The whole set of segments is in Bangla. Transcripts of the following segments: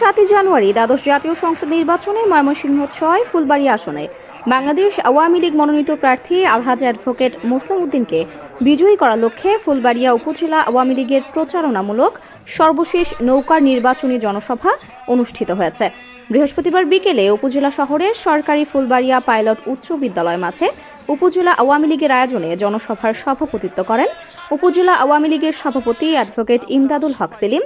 সাতই জানুয়ারি দ্বাদশ জাতীয় সংসদ নির্বাচনে ময়মনসিংহ ছয়, ফুলবাড়ি আসনে বাংলাদেশ আওয়ামী লীগ মনোনীত প্রার্থী আলহাজ অ্যাডভোকেট মুসলিম উদ্দিনকে বিজয়ী করার লক্ষ্যে ফুলবাড়িয়া উপজেলা আওয়ামী লীগের প্রচারণামূলক সর্বশেষ নৌকার নির্বাচনী জনসভা অনুষ্ঠিত হয়েছে। বৃহস্পতিবার বিকেলে উপজেলা শহরের সরকারি ফুলবাড়িয়া পাইলট উচ্চ বিদ্যালয় মাঝে উপজেলা আওয়ামী লীগের আয়োজনে জনসভার সভাপতিত্ব করেন উপজেলা আওয়ামী লীগের সভাপতি অ্যাডভোকেট ইমদাদুল হক সেলিম।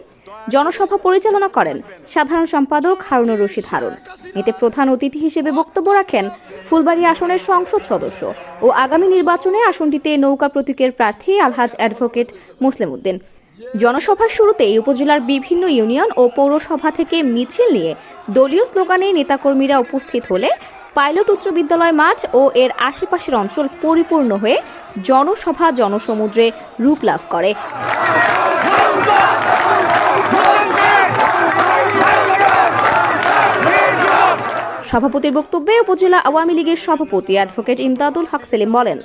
জনসভা পরিচালনা করেন সাধারণ সম্পাদক হারুনুর রশিদ হারুন। এতে প্রধান অতিথি হিসেবে বক্তব্য রাখেন ফুলবাড়ি আসনের সংসদ সদস্য ও আগামী নির্বাচনে আসনটিতে নৌকা প্রতীকের প্রার্থী আলহাজ অ্যাডভোকেট মুসলিম উদ্দিন। জনসভার শুরুতেই উপজেলার বিভিন্ন ইউনিয়ন ও পৌরসভা থেকে মিছিল নিয়ে দলীয় স্লোগানে নেতাকর্মীরা উপস্থিত হলে পাইলট উচ্চ বিদ্যালয় মাঠ ও এর আশেপাশের অঞ্চল পরিপূর্ণ হয়ে জনসভা জনসমুদ্রে রূপ লাভ করে। সভাপতির বক্তব্যে উপজেলা আওয়ামী লীগের সভাপতি অ্যাডভোকেট ইমদাদুল হক সেলিম বলেন,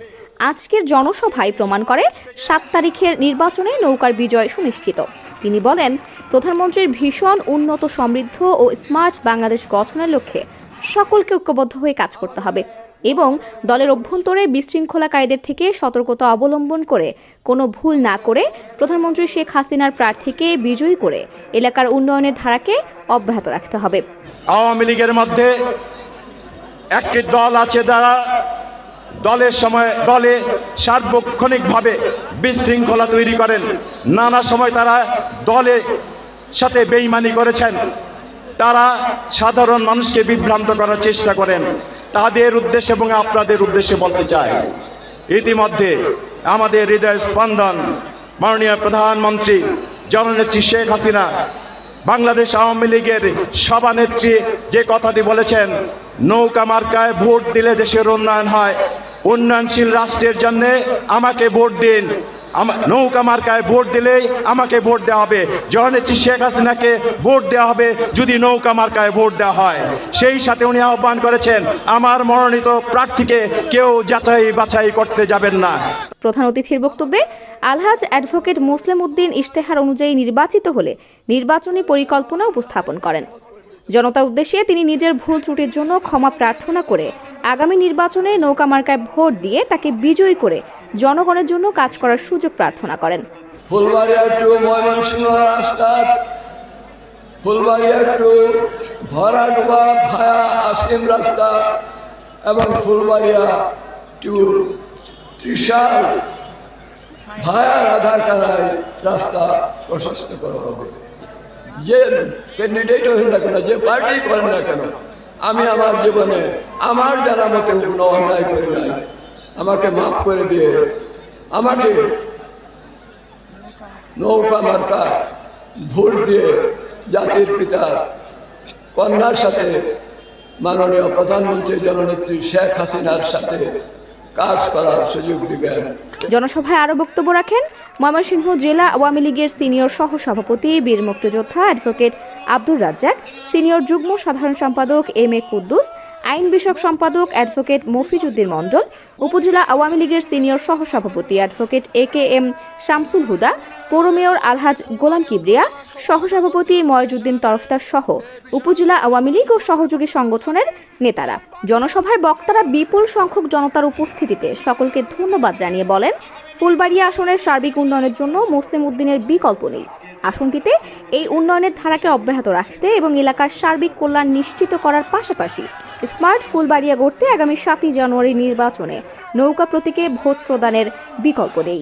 আজকের জনসভায় প্রমাণ করে সাত তারিখের নির্বাচনে নৌকার বিজয় সুনিশ্চিত। তিনি বলেন, প্রধানমন্ত্রীর ভীষণ উন্নত সমৃদ্ধ ও স্মার্ট বাংলাদেশ গঠনের লক্ষ্যে সকলকে ঐক্যবদ্ধ হয়ে কাজ করতে হবে। এবং দলের অভ্যন্তরে বিশৃঙ্খলাকারীদের থেকে সতর্কতা অবলম্বন করে, কোনো ভুল না করে প্রধানমন্ত্রী শেখ হাসিনার প্রার্থীকে বিজয়ী করে এলাকার উন্নয়নের ধারাকে অব্যাহত রাখতে হবে। আওয়ামী লীগের মধ্যে একটি দল আছে যারা দলের সময় দলে সার্বক্ষণিকভাবে বিশৃঙ্খলা তৈরি করেন। নানা সময় তারা দলের সাথে বেইমানি করেছেন। তারা সাধারণ মানুষকে বিভ্রান্ত করার চেষ্টা করেন। তাদের উদ্দেশ্যে এবং আপনাদের উদ্দেশ্যে বলতে চাই। ইতিমধ্যে আমাদের হৃদয় স্পন্দন মাননীয় প্রধানমন্ত্রী জননেত্রী শেখ হাসিনা, বাংলাদেশ আওয়ামী লীগের সভানেত্রী যে কথাটি বলেছেন, নৌকা মার্কায় ভোট দিলে দেশের উন্নয়ন হয়, উন্নয়নশীল রাষ্ট্রের জন্য আমাকে ভোট দিন। নৌকা মার্কায় ভোট দিলেই আমাকে ভোট দেওয়া হবে। জননেত্রী শেখ হাসিনাকে ভোট দেওয়া হবে, যদি নৌকা মার্কায় ভোট দেওয়া হয়, সেই সাথে উনি আহ্বান করেছেন, আমার মনোনীত প্রার্থীকে কেউ যাচাই বাছাই করতে যাবেন না। প্রধান অতিথির বক্তব্যে, আলহাজ অ্যাডভোকেট মুসলিম উদ্দিন ইশতেহার অনুযায়ী নির্বাচিত হলে নির্বাচনী পরিকল্পনা উপস্থাপন করেন। জনতার উদ্দেশ্যে তিনি নিজের ভুল ত্রুটির জন্য ক্ষমা প্রার্থনা করে আগামী নির্বাচনে নৌকা মার্কায় ভোট দিয়ে তাকে বিজয়ী করে জনগণের জন্য কাজ করার সুযোগ প্রার্থনা করেন। ফুলবাড়িয়া টু ময়মনসিংহ রাস্তা ফুলবাড়িয়া টু ভরাডুবা ভায়া আসিম রাস্তা এবং ফুলবাড়িয়া টু ত্রিশাল ভায়া রাধাকারায় রাস্তা প্রশস্ত করা হবে। যে ক্যান্ডিডেট হন না কেন, যে পার্টি করেন না কেন আমি আমার জীবনে আমার যারা মতে কোনো অন্যায় করে নাই। আমাকে মাফ করে দিয়ে আমাকে নৌকা মার্কা ভোট দিয়ে জাতির পিতার কন্যার সাথে মাননীয় প্রধানমন্ত্রী জননেত্রী শেখ হাসিনার সাথে কাজ করার সুযোগ দিবেন। জনসভায় আরও বক্তব্য রাখেন, ময়মনসিংহ জেলা আওয়ামী লীগের সিনিয়র সহ সভাপতি বীর মুক্তিযোদ্ধা অ্যাডভোকেট আব্দুর রাজ্জাক, সিনিয়র যুগ্ম সাধারণ সম্পাদক এম এ কুদ্দুস আইন বিষয়ক সম্পাদক অ্যাডভোকেট মফিজউদ্দিন মণ্ডল, উপজেলা আওয়ামী লীগের সিনিয়র সহ সভাপতি advocate A K M Shamsul Huda, পৌর মেয়র আলহাজ গোলাম কিবরিয়া, সহসভাপতি ময়জুদ্দিন তরফদার সহ উপজেলা আওয়ামী লীগ ও সহযোগী সংগঠনের নেতারা। জনসভায় বক্তারা বিপুল সংখ্যক জনতার উপস্থিতিতে সকলকে ধন্যবাদ জানিয়ে বলেন, ফুলবাড়িয়া আসনের সার্বিক উন্নয়নের জন্য মুসলিম উদ্দিনের বিকল্প নেই। আসনটিতে এই উন্নয়নের ধারাকে অব্যাহত রাখতে এবং এলাকার সার্বিক কল্যাণ নিশ্চিত করার পাশাপাশি স্মার্ট ফুলবাড়িয়া গড়তে আগামী সাতই জানুয়ারি নির্বাচনে নৌকা প্রতীকে ভোট প্রদানের বিকল্প নেই।